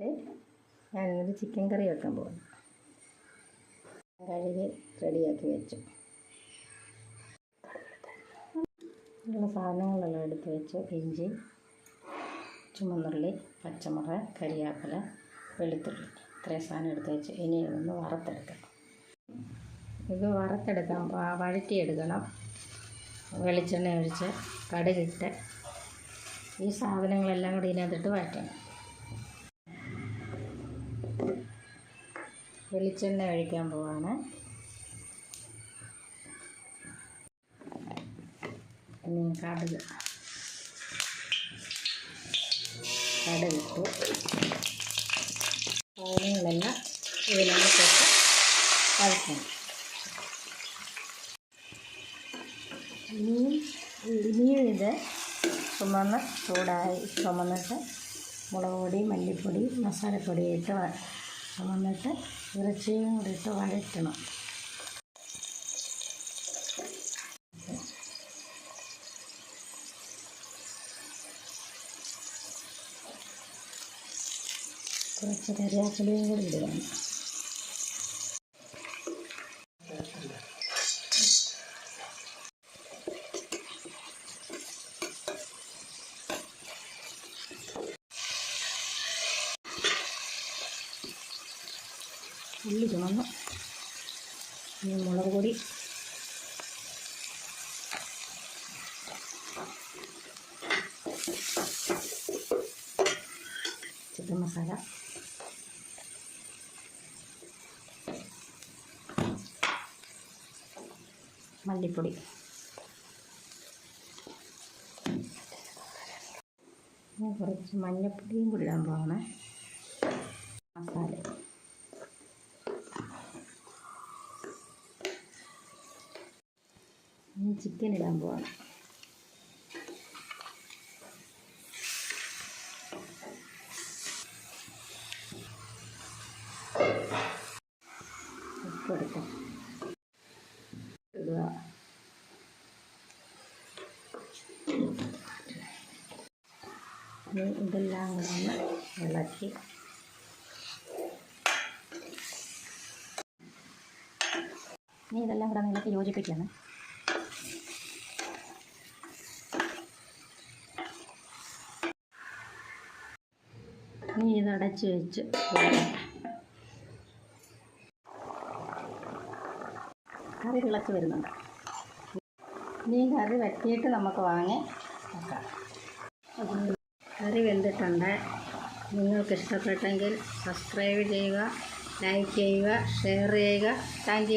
ഞാനിന്നൊരു chicken കറി വെക്കാൻ പോകുന്നു കഴുകി റെഡിയാക്കി വെച്ചു. ഉള്ള സാധനങ്ങളെല്ലാം എടുത്ത് വെച്ചു. ഇഞ്ചി ചുമന്നുള്ളി പച്ചമുളക് കരിയാപ്പില വെളുത്തുള്ളി. ഇത്രയും സാധനം എടുത്ത് വെച്ച്. ഇനി ഇതൊന്ന് വറുത്തെടുക്കണം. ഇത് വറുത്തെടുക്കാം വഴറ്റിയെടുക്കണം. വെളിച്ചെണ്ണ ഒഴിച്ച് കടുകിട്ട് ഈ സാധനങ്ങളെല്ലാം കൂടി ഇതിനകത്തിട്ട് വഴറ്റണം. വെളിച്ചെണ്ണ ഒഴിക്കാൻ പോവാണ്. ഇനി കടുക്. കടുകിട്ടു സാധനങ്ങളെല്ലാം ഇതിനകത്തേക്ക് വഴറ്റണം. ഇനിയും ഇനിയും ഇത് ചുമന്ന് ചൂടായി ചുമന്നിട്ട് മുളക് പൊടി മല്ലിപ്പൊടി മസാലപ്പൊടി ഇട്ട് വ- ചുമന്നിട്ട് ഇറച്ചിയും കൂടി ഇട്ട് വഴറ്റണം. കുറച്ച് കറിവേപ്പിലയും കൂടി ഇടുകയാണ്. ഉള്ളി ചുമന്നു. ഇനി മുളക് പൊടി. ചിക്കൻ മസാല. മല്ലിപ്പൊടി. കുറച്ച് മഞ്ഞപ്പൊടിയും കൂടി ഇടാൻ പോകണേ മസാല. ചിക്കൻ ഇടാൻ പോവാണ്. ഇതെല്ലാം കൂടെ ഒന്ന് ഇളക്കി. ഇനി ഇതെല്ലാം കൂടെ ഒന്ന് ഇളക്കി യോജിപ്പിക്കുകയാണ് ഇനി ഇത് അടച്ച് വെച്ച്. കറി തിളച്ച് വരുന്നുണ്ട്. ഇനി കറി വറ്റിയിട്ട് നമുക്ക് വാങ്ങി വെക്കാം. കറി വെന്തിട്ടുണ്ട്. നിങ്ങൾക്ക് ഇഷ്ടപ്പെട്ടെങ്കിൽ സബ്സ്ക്രൈബ് ചെയ്യുക ലൈക്ക് ചെയ്യുക ഷെയർ ചെയ്യുക. താങ്ക്